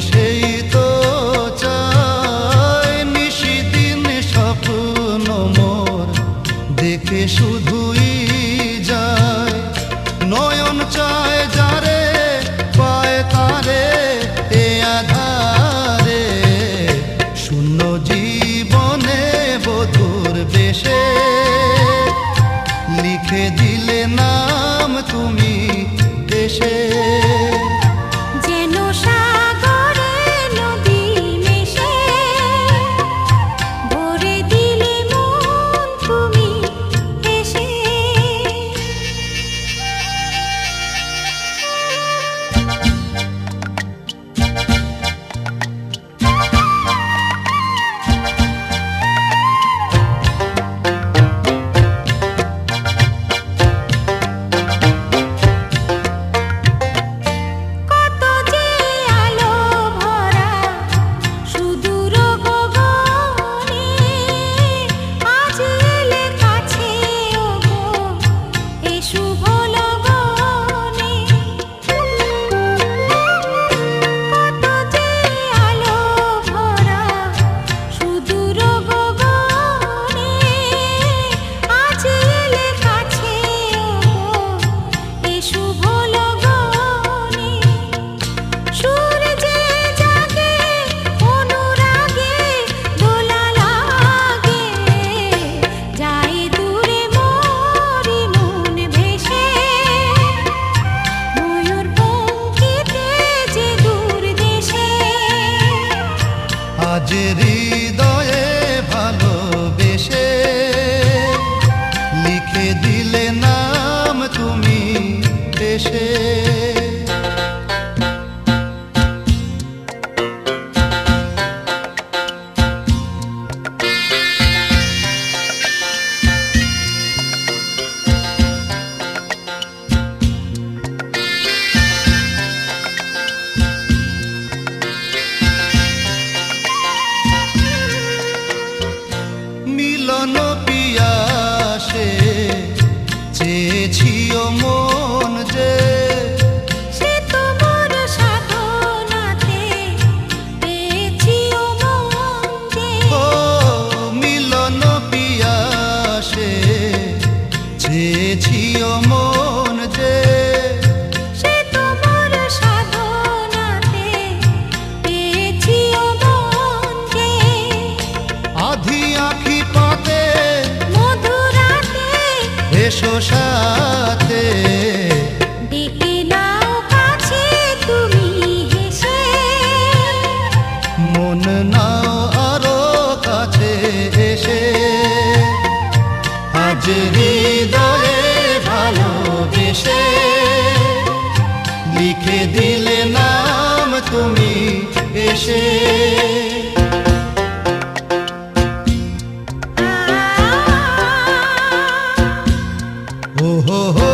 jeito. Oh.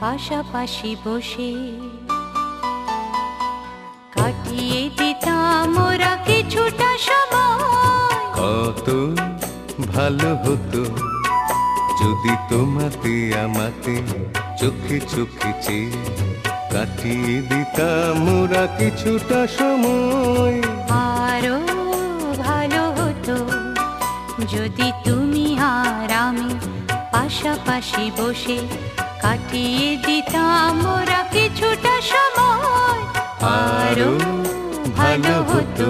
পাশাপাশি বসে। কাটিয়ে দিতাম ওরা কিছুটা সময়। কত ভালো হতো যদি তোমাতে আমাতে চোখে চোখে চেয়ে কাটিয়ে দিতাম ওরা কিছুটা সময়। আরও ভালো হতো যদি তুমি আর আমি পাশাপাশি বসে কাটিয়ে দিতাম ওরা কিছুটা সময়। আরও ভালো হতো।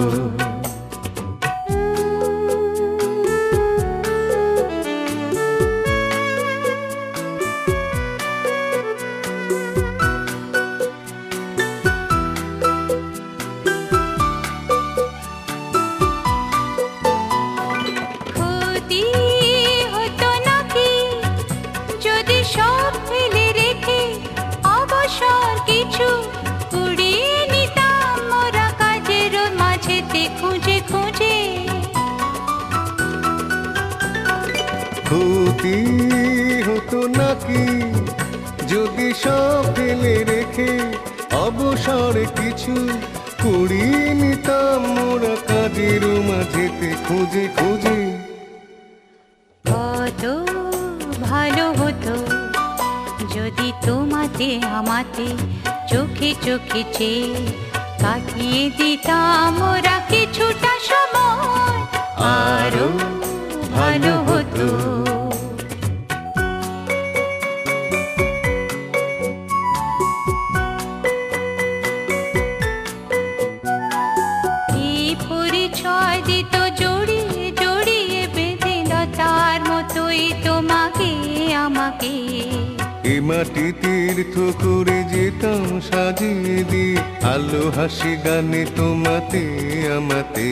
মোরা কাজের মাঝেতে খুঁজে খুঁজে। কত ভালো হতো যদি তোমাতে, আমাতে চোখে চোখে চেয়ে কাটিয়ে দিতাম ওরা কিছুটা সময়। আরও ভালো হতো। মাটি তীর্থ করে যেতাম সাজিয়ে দিয়ে আলো হাসি গানে তোমাতে আমাতে।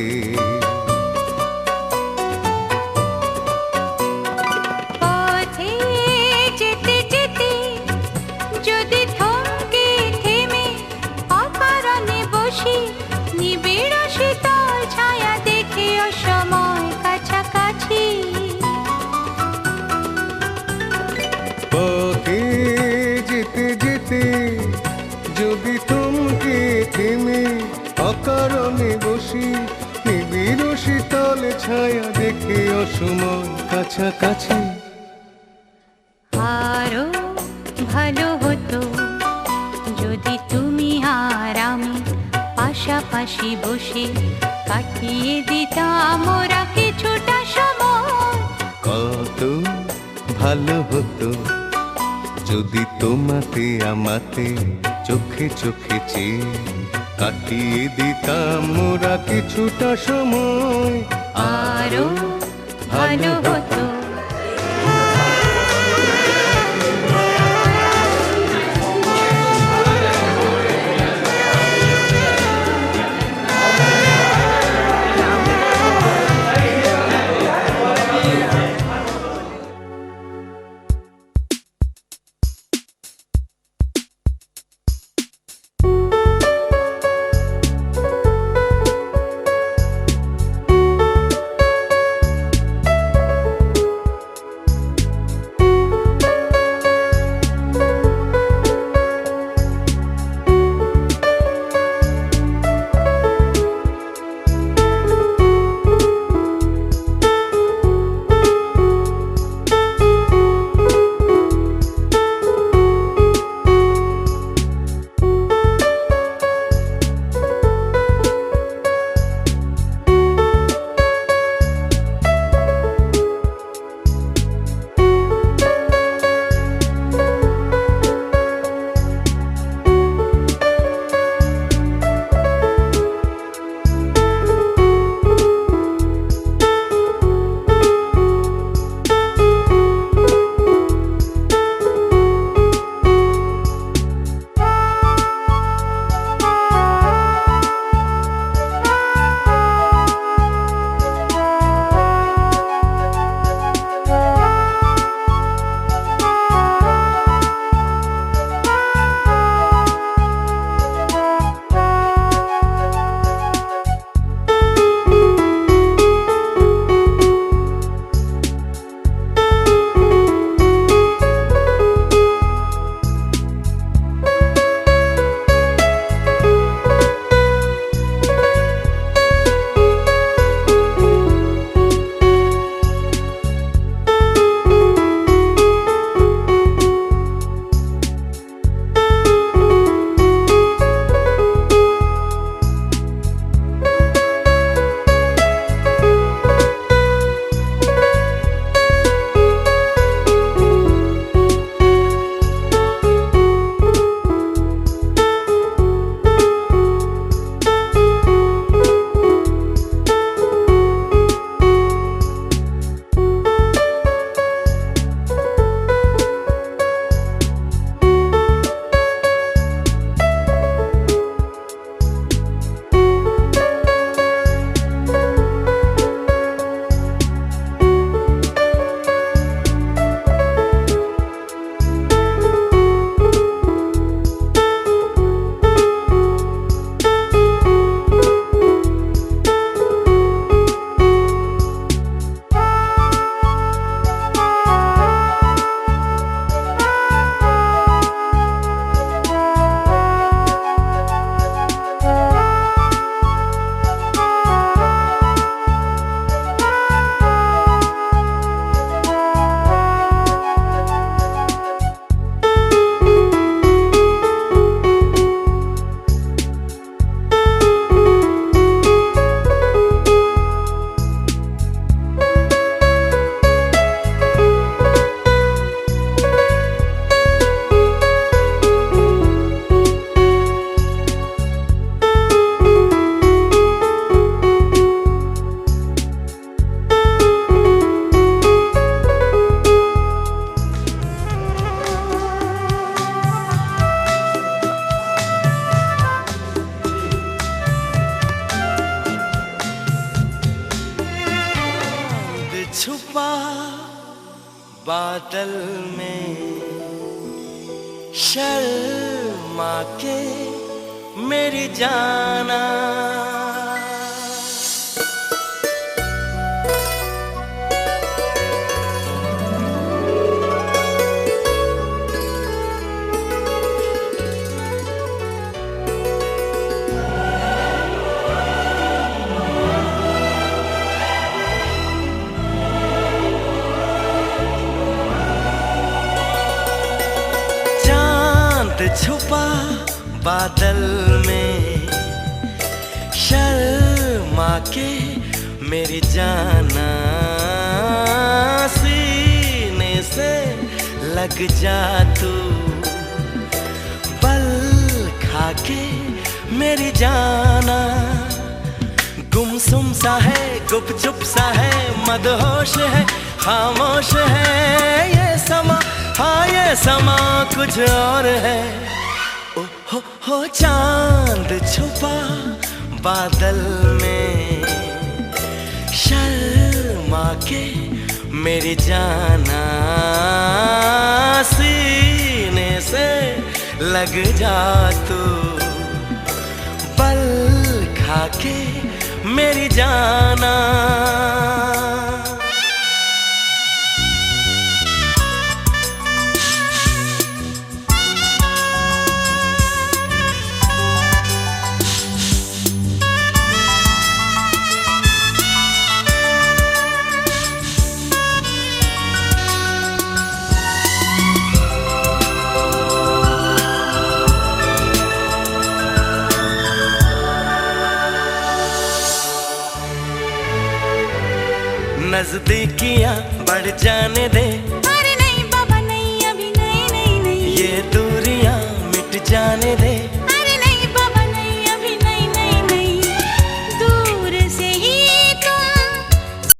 অসময় কাছাকাছি। আরও ভালো হতো যদি তুমি আর আমি পাশাপাশি বসে কাটিয়ে দিতাম ওরা কিছুটা সময়। কত ভালো হতো যদি তোমাতে আমাতে চোখে চোখে চেয়ে কাটিয়ে দিতাম মোরা কিছুটা সময়। আরও ভালো হতো। के मेरी जाना सीने से लग जा तू। पल खा के मेरी जाना, गुमसुम सा है, गुपचुप सा है, मदहोश है, खामोश है। ये समा हाँ ये समा कुछ और है। ओ, हो हो, चाँद छुपा बादल में। शर्मा के मेरी जाना सीने से लग जा तू। बल खा के मेरी जाना